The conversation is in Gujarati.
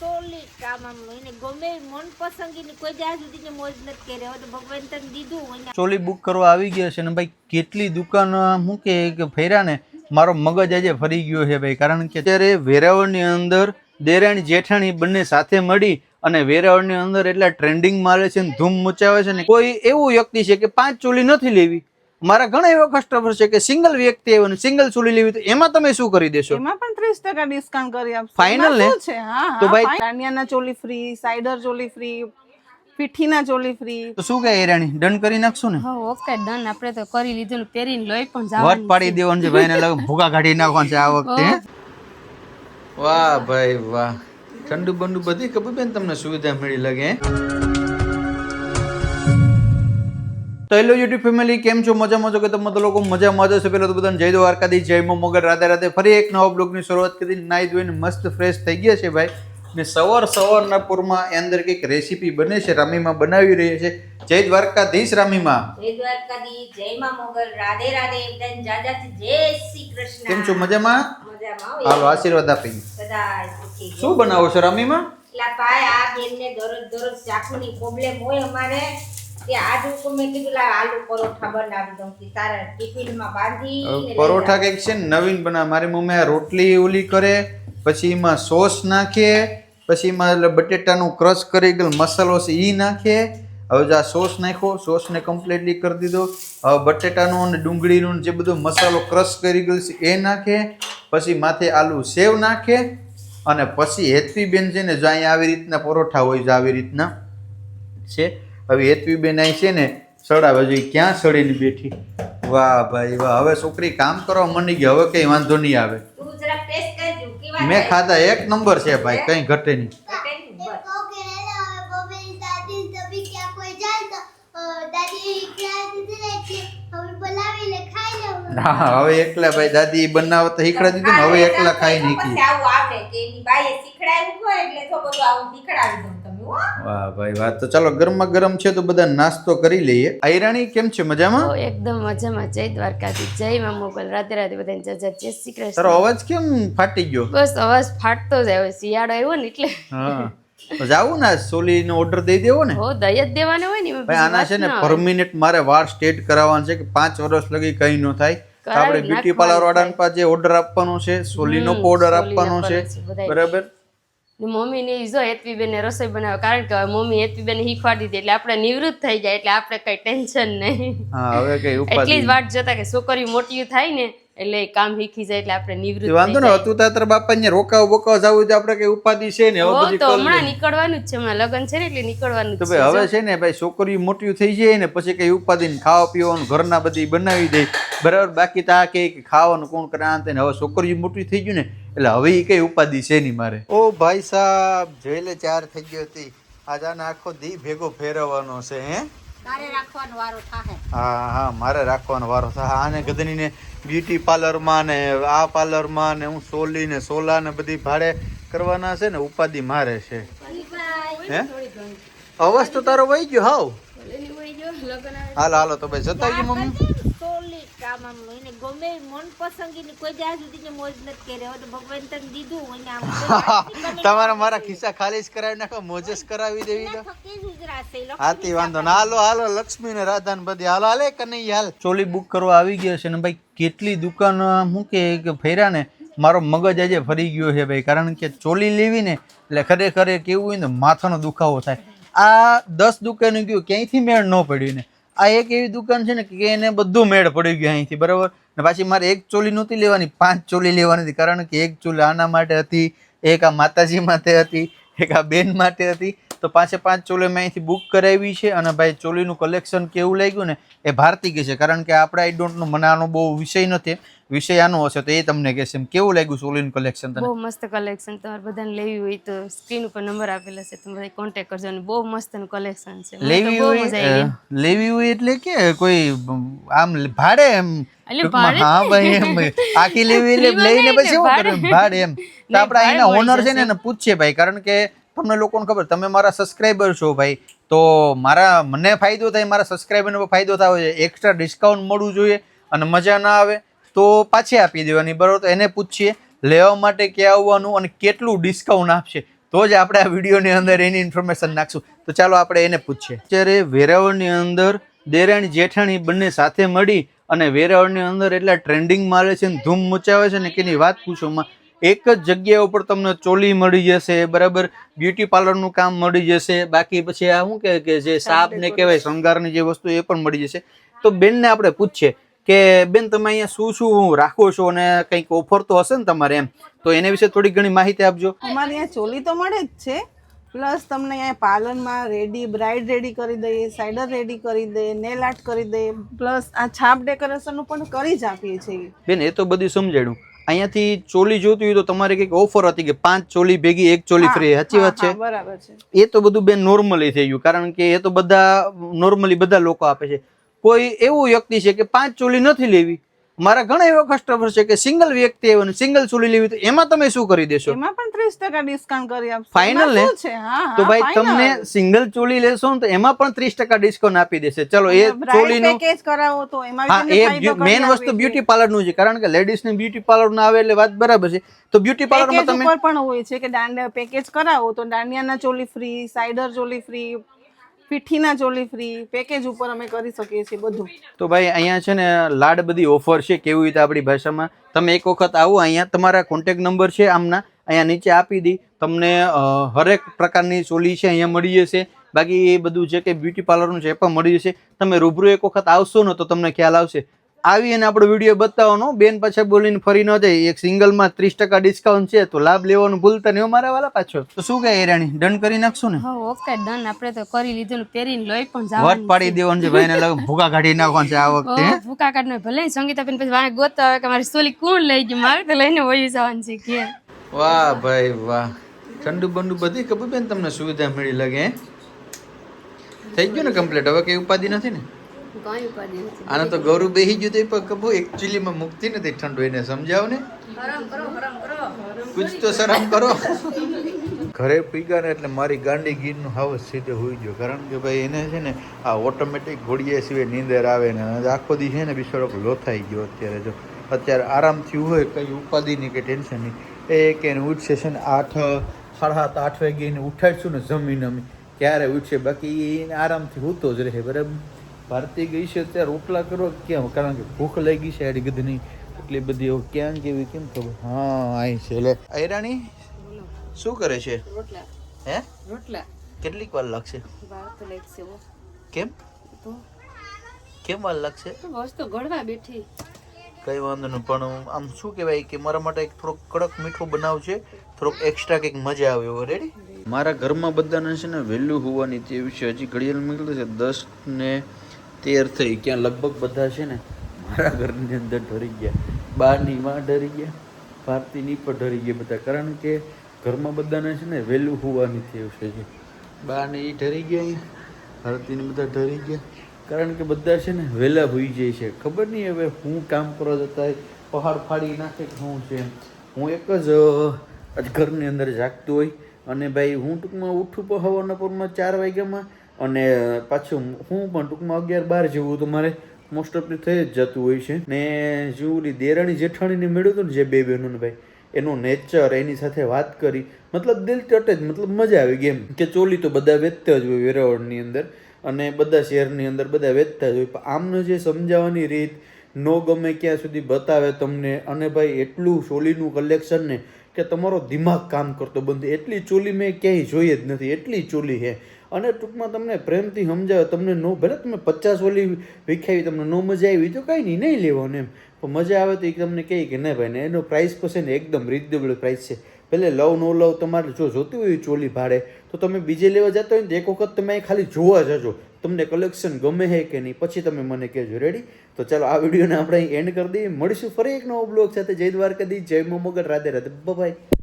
સોલી કામ એને ગમે મન પસંદગીની કોઈ જ્યાં સુધીની મોજ નથી કરી. હવે તો ભગવાન તને દીધું ચોલી બુક કરવા આવી ગયા છે ને ભાઈ, કેટલી દુકાન કે કે ફેર્યા ને, મારો મગજ આજે ફરી ગયો છે ભાઈ. કારણ કે અત્યારે વેરાવળની અંદર દેરાણી જેઠાણી બંને સાથે મળી અને વેરાવળની અંદર એટલા ટ્રેન્ડિંગ મારે છે ને, ધૂમ મચાવે છે ને, કોઈ એવું વ્યક્તિ છે કે પાંચ ચોલી નથી લેવી. મારા ઘણા એવા કસ્ટમર છે કે સિંગલ વ્યક્તિ આવ્યો સિંગલ ચોલી લેવી તો એમાં તમે શું કરી દેશો? એમાં પણ ત્રીસ ટકા ડિસ્કાઉન્ટ કરી આપશો. Final ને? છે? હા તો ભાઈ- fine. ચોલી ફ્રી સાઈડર ચોલી ફ્રી પીઠીના ચોલી ફ્રી તો શું કહે હેરાણી ડન કરી નાખશું ને? હા ઓકે ડન આપણે તો કરી લીધું પહેરીને લઈ પણ વટ પાડી દેવાનું છે ભાઈને લાગે ભૂકા કાઢી નાખવાનું છે આ વખતે વાહ ભાઈ વાહ. ઠંડુ બંડુ બધી ખબર બેન તમને સુવિધા મળી લાગે તો હેલો યુટ્યુબ ફેમિલી કેમ છો? મજામાં છો કે તમે તો લોકો મજામાં જ હશો. પેલા તો બધાને જય દ્વારકાધી જય મો મગર. રાધે રાધે ફરી એક નવા બ્લોગની શરૂઆત કરી નાઈ ધોઈને મસ્ત ફ્રેશ થઈ ગયા છે ભાઈ. ને સવાર સવારના પૂરમાં એ અંદર કંઈક રેસીપી બને છે રામીમાં બનાવી રહી છે. જય દ્વારકાધીશ રામીમાં. જય દ્વારકાધી જય માં મોગલ રાધે રાધે એકદમ જાજાથી જય શ્રી કૃષ્ણ. કેમ છો? મજામાં? મજામાં હાલો આશીર્વાદ આપી શું બનાવો છો રામીમાં? એટલા ભાઈ આ બેનને દરરોજ દરરોજ ચાકુની પ્રોબ્લેમ હોય અમારે. તે આજ હું મેં કીધું લા આલુ પરોઠા બનાવી દઉં કે તારા ટિફિનમાં બાંધી પરોઠા કંઈક છે ને નવીન બના મારી મમ્મી આ રોટલી ઓલી કરે પછી એમાં સોસ નાખે પછી એમાં એટલે બટેટાનું ક્રશ કરી ગયેલ મસાલો છે એ નાખે. હવે જો આ સોસ નાખ્યો સોસને કમ્પ્લીટલી કરી દીધો. હવે બટેટાનું અને ડુંગળીનું જે બધો મસાલો ક્રશ કરી ગયેલ છે એ નાખે. પછી માથે આલુ સેવ નાખે. અને પછી હેતવી બેન છે ને જો અહીંયા આવી રીતના પરોઠા હોય છે આવી રીતના. છે? હવે હેતવીબેન આઈ છે ને સડાવે જો ક્યાં સડીને બેઠી? વાહ ભાઈ વાહ હવે છોકરી કામ કરવા મંડી ગઈ હવે કઈ વાંધો નહીં આવે. મેં ખાધા એક નંબર છે ભાઈ કઈ ઘટે નહીં. હા હવે એકલા ભાઈ દાદી બનાવ તો શીખડાવી દીધું ને હવે એકલા ખાઈ નીકળી આવું આવે કે એની બાઈએ શીખડાવ્યું હોય એટલે તો બધું આવું શીખડાવી દઉં. વાહ ભાઈ વાહ. તો ચાલો ગરમા ગરમ છે તો બધા નાસ્તો કરી લઈએ. આયરાણી કેમ છે? મજામાં? એકદમ મજામાં. જય દ્વારકાથી જય માં મોગલ. રાતે રાતે બધાને જય જય જય શ્રી તારો અવાજ કેમ ફાટી ગયો? બસ અવાજ ફાટતો જ આવ્યો. શિયાળો આવ્યો ને એટલે. હા. જાવું ને સોલીનો ઓર્ડર દઈ દેવો ને. હો જ દેવાનો હોય ને ભાઈ આના છે ને પરમિનેન્ટ મારે વાર સ્ટેટ કરાવવાનું છે કે પાંચ વર્ષ લગી કઈ ન થાય. આપણે બ્યુટી પાર્લર વાળાને પાસે ઓર્ડર આપવાનો છે સોલીનો ઓર્ડર આપવાનો છે. બરાબર? ને મમ્મી ને જો હેતવીબેન ને રસોઈ બનાવે કારણ કે મમ્મી હેતવીબેન શીખવાડી દીધી એટલે આપણે નિવૃત્ત થઈ જાય એટલે આપણે કઈ ટેન્શન નહીં. હવે કઈ એટલી જ વાટ જોતા કે છોકરી મોટી થાય ને એટલે કામ શીખી જાય એટલે આપણે નિવૃત્ત વાંધો ને હતું બાપા ને રોકાવ બોકાવ જવું તો આપણે કઈ ઉપાધિ છે ને હવે તો હમણાં નીકળવાનું જ છે હમણાં લગ્ન છે ને એટલે નીકળવાનું તો છે ભાઈ હવે છે ને ભાઈ છોકરી મોટી થઈ જાય ને પછી કઈ ઉપાધિ ને ખાવા પીવાનું ઘરના બધી બનાવી દે. બરાબર બાકી તો આ કે ખાવાનું કોણ કરે આ હવે છોકરી મોટી થઈ ગયું ને એટલે હવે એ કઈ ઉપાધિ છે નહીં મારે? ઓ ભાઈ સાહેબ જોઈ લે ચાર થઈ ગયો હતી. આજ આને આખો દી ભેગો ફેરવવાનો છે હે? તારે રાખવાનો વારો થાહે. હા હા મારે રાખવાનો વારો થાય આને ગધનીને બ્યુટી પાર્લરમાં ને આ પાર્લરમાં ને હું સોલી ને સોલા ને બધી ભાડે કરવાના છે ને ઉપાધિ મારે છે. હે? અવાજ તો તારો વહી ગયો હાવ. હાલો હાલો તો ભાઈ જતા ગયું મમ્મી. કામ આમ એને ગમે મન પસંદગીની કોઈ જ્યાં સુધીની મોજ નથી કરી. હવે તો ભગવાન તને દીધું અને આમ તમારે મારા ખિસ્સા ખાલી જ કરાવી નાખો મોજસ કરાવી દેવી તો. હાથી વાંધો ના. હાલો હાલો લક્ષ્મી ને રાધા ને બધી. હાલો હાલે કે નહીં હાલ? ચોલી બુક કરવા આવી ગયો છે ને ભાઈ કેટલી દુકાન હું કે કે ફેર્યા ને મારો મગજ આજે ફરી ગયો છે ભાઈ કારણ કે ચોલી લેવી ને એટલે ખરેખર કેવું હોય ને માથાનો દુખાવો થાય. આ દસ દુકાન ગયું ક્યાંયથી મેળ ન પડ્યું ને? આ એક એવી દુકાન છે ને કે એને બધું મેળ પડી ગયું અહીંથી, બરાબર? ને પાછી મારે એક ચોલી નહોતી લેવાની, પાંચ ચોલી લેવાની હતી, કારણ કે એક ચોલી આના માટે હતી, એક આ માતાજી માટે હતી, એક આ બેન માટે હતી. તો પાંચે પાંચ ચોલી મેં અહીંથી બુક કરાવી છે અને ભાઈ ચોલીનું કલેક્શન કેવું લાગ્યું ને એ ભારતી કહે છે, કારણ કે આપણે આઈ ડોન્ટ મનાનો બહુ વિષય નથી. વિષય આનો હશે તો એ તમને કહેશે. એમ કેવું લાગ્યું સોલિન કલેક્શન તને? બહુ મસ્ત કલેક્શન તમારે બધાને લેવી હોય તો સ્ક્રીન ઉપર નંબર આપેલા છે. તમે બધા કોન્ટેક્ટ કરજો અને બહુ મસ્ત કલેક્શન છે. લેવી હોય લેવી હોય એટલે કે કોઈ આમ ભાડે એમ હા ભાઈ એમ આખી લેવી એટલે લઈને પછી શું ભાડે. કરવું ભાડે એમ. તો આપણે મળી ઓનર છે ને એને પૂછીએ ભાઈ કારણ કે તમને લોકોને ખબર તમે મારા સબસ્ક્રાઈબર છો ભાઈ તો મારા મને ફાયદો થાય મારા સબસ્ક્રાઈબરને ફાયદો થવો જોઈએ એક્સ્ટ્રા ડિસ્કાઉન્ટ મળવું જોઈએ અને મજા ના આવે. તો પાછી આપી દેવાની બરાબર? તો એને પૂછીએ લેવા માટે ક્યાં આવવાનું અને કેટલું ડિસ્કાઉન્ટ આપશે? તો જ આપણે આ વિડીયોની અંદર એની ઇન્ફોર્મેશન નાખશું. તો ચાલો આપણે એને પૂછીએ. અત્યારે વેરાવળની અંદર દેરાણી જેઠાણી બંને સાથે મળી અને વેરાવળની અંદર એટલા ટ્રેન્ડિંગમાં આવે છે ને ધૂમ મચાવે છે ને કે એની વાત પૂછોમાં એક જ જગ્યા ઉપર તમને ચોલી મળી જશે બરાબર? બ્યુટી પાર્લરનું કામ મળી જશે બાકી પછી આ શું કે જે સાપ ને કહેવાય શણગારની જે વસ્તુ એ પણ મળી જશે. તો બેનને આપણે પૂછીએ કે બેન તમે અહીંયા શું શું રાખો છો અને કંઈક ઓફર તો હશે ને તમારે એમ? તો એના વિશે થોડી ઘણી માહિતી આપજો. અમારે અહીંયા ચોલી તો મળે જ છે. પ્લસ તમને અહીંયા પાર્લરમાં રેડી બ્રાઇડ રેડી કરી દઈએ સાઇડર રેડી કરી દઈએ નેલ આર્ટ કરી દઈએ. પ્લસ આ છાપ ડેકોરેશનનું પણ કરી જ આપીએ છીએ. બેન એ તો બધું સમજાડ્યું અહીંયાથી ચોલી જોતી હોય તો તમારે કંઈક ઓફર હતી કે પાંચ ચોલી ભેગી એક ચોલી ફ્રી સાચી વાત છે? બરાબર છે. એ તો બધું બેન નોર્મલી થઈ ગયું કારણ કે એ તો બધા નોર્મલી બધા લોકો આપે છે. કોઈ એવું વ્યક્તિ છે કે પાંચ ચોલી નથી લેવી. મારા ઘણા એવા કસ્ટમર છે કે સિંગલ વ્યક્તિ આવ્યો સિંગલ ચોલી લેવી તો એમાં તમે શું કરી દેશો? એમાં પણ ત્રીસ ટકા ડિસ્કાઉન્ટ કરી આપશો. ફાઇનલ ને? તો ભાઈ તમને સિંગલ ચૂલી લેશો ને તો એમાં પણ ત્રીસ ટકા ડિસ્કાઉન્ટ આપી દેશે. ચલો એ અને bride કરાવો તો એમાં એ મેઇન વસ્તુ બ્યુટી પાર્લરનું છે. કારણ કે લેડીઝ ને બ્યુટી પાર્લર ના આવે એટલે વાત બરાબર છે. તો બ્યુટી પાર્લરમાં તમે પણ હોય છે કે દાંડિયા પેકેજ કરાવો તો દાંડિયાના ચોલી ફ્રી સાઇડર ચોલી ફ્રી પીઠીના ચોલી ફ્રી પેકેજ ઉપર અમે કરી શકીએ છીએ બધું. તો ભાઈ, અહીંયા છે ને લાડ બધી ઓફર છે, કેવી રીતે આપણી ભાષામાં? તમે એક વખત આવો, અહીંયા તમારા કોન્ટેક નંબર છે આમના, અહીંયા નીચે આપી દી. તમને હરેક પ્રકારની ચોલી છે અહીંયા મળી જશે. બાકી એ બધું જે કે બ્યુટી પાર્લરનું છે પણ મળી જશે. તમે રૂબરૂ એક વખત આવશો ને તો તમને ખ્યાલ આવશે. આવી અને આપણો વીડિયો બતાવવાનો. બેન પાછા બોલીને ફરી ન જાય. એક સિંગલમાં ત્રીસ ટકા ડિસ્કાઉન્ટ છે તો લાભ લેવાનું ભૂલતા નહીં મારા વાલા પાછો. તો શું કહે રાણી ડન કરી નાખશું ને? ઓકે ડન આપણે તો કરી લીધું પહેરીને લઈ પણ વટ પાડી દેવાનું છે ભાઈને લાગે ભૂકા કાઢી નાખવાનું છે આ વખતે ભૂકા કાઢને ભલે સંગીતા બેન પછી વાને ગોતો આવે કે મારી સોલી કોણ લઈ ગયું? મારે તો લઈને વહી જવાનું છે કે વાહ ભાઈ વાહ. ઠંડુ બંડુ બધી ખબર બેન તમને સુવિધા મળી લાગે થઈ ગયું ને કમ્પ્લીટ હવે કઈ ઉપાધિ નથી ને? આને તો ગૌરવ બેહી ગયું તો પણ કબો એકચ્યુઅલીમાં મુક્તિ નથી ઠંડુ એને સમજાવ ને? કુછ તો શરમ કરો. ઘરે પીગા ને એટલે મારી ગાંડી ગીરનું હાવસ સીધે હોઈ ગયો. કારણ કે ભાઈ એને છે ને આ ઓટોમેટિક ઘોડિયા સિવાય નીંદર આવે ને અને આખો દી છે ને બિચારો લોથાઈ ગયો અત્યારે. જો અત્યારે આરામથી હોય કઈ ઉપાધિ નહીં કે ટેન્શન નહીં એ કે એને ઉઠશે છે ને આઠ સાડા સાત આઠ વાગે એને ઉઠાડશું ને જમીન અમે. ક્યારે ઉઠશે? બાકી એને આરામથી હોતો જ રહે બરાબર? ભારતી ગઈ છે અત્યારે રોટલા કરો કેમ? કારણ કે ભૂખ લાગી છે એડી ગધની. એટલી બધી એવું ક્યાં કેવી કેમ ખબર? હા અહીં છે એટલે આયરાણી શું કરે છે? રોટલા. હે? રોટલા. કેટલીક વાર લાગશે? બાર તો લાગશે હો. કેમ? કેમ વાર લાગશે? વસ્તુ ગળવા બેઠી. કઈ વાંધો નહીં પણ આમ શું કહેવાય કે મારા માટે એક થોડોક કડક મીઠો બનાવ છે. થોડોક એક્સ્ટ્રા કંઈક મજા આવે એવો રેડી મારા ઘરમાં બધાને છે ને વહેલું હોવાની તે વિશે હજી ઘડિયાળ નીકળે છે દસ ને તેર થઈ ક્યાં લગભગ બધા છે ને મારા ઘરની અંદર ડરી ગયા. બહારની માં ડરી ગયા. ભારતીની પણ ડરી ગયા બધા. કારણ કે ઘરમાં બધાને છે ને વહેલું હોવાની થયું છે બહારને એ ડરી ગયા અહીંયા ભારતીને બધા ડરી ગયા. કારણ કે બધા છે ને વહેલા હોઈ જાય છે. ખબર નહીં હવે હું કામ કરવા જતા પહાડ ફાડી નાખે હું છે. હું એક જ ઘરની અંદર જાગતો હોય. અને ભાઈ હું ટૂંકમાં ઉઠું પણ હવાના પરમાં ચાર વાગ્યામાં અને પાછું હું પણ ટૂંકમાં અગિયાર બાર જેવું તો મારે મોસ્ટ ઓફલી થઈ જ જતું હોય છે. ને જેવું દેરાણી જેઠાણીને મળ્યું હતું ને જે બે બહેનોને ભાઈ, એનું નેચર એની સાથે વાત કરી. મતલબ દિલ ટટે જ, મતલબ મજા આવી ગેમ કે ચોલી તો બધા વેચતા જ હોય વેરાવળની અંદર અને બધા શહેરની અંદર બધા વેચતા જ હોય. પણ આમનું જે સમજાવવાની રીત, નો ગમે ક્યાં સુધી બતાવે તમને અને ભાઈ એટલું ચોલીનું કલેક્શન ને કે તમારો દિમાગ કામ કરતો બંધ. એટલી ચોલી મેં ક્યાંય જોઈ જ નથી. એટલી ચોલી છે અને ટૂંકમાં તમને પ્રેમથી સમજાવે, તમને નો, ભલે તમે પચાસ ઓલી વિખાવી, તમને નો મજા આવી તો કંઈ નહીં નહીં લેવાનું એમ. પણ મજા આવે તો એ તમને કહે કે ના ભાઈ, ને એનો પ્રાઇસ પછી ને એકદમ રિઝનેબલ પ્રાઇસ છે. પહેલે લવ, નો લવ તમારે જો જોતી હોય ચોલી ભાડે, તો તમે બીજે લેવા જતા હોય ને એક વખત તમે ખાલી જોવા જજો. તમને કલેક્શન ગમે છે કે નહીં, પછી તમે મને કહેજો. રેડી તો ચાલો આ વિડીયોને આપણે એન્ડ કરી દઈએ. મળીશું ફરી એક નવો બ્લોગ સાથે. જય દ્વારકા દી જય મોમગર રાધે રાધે. બાય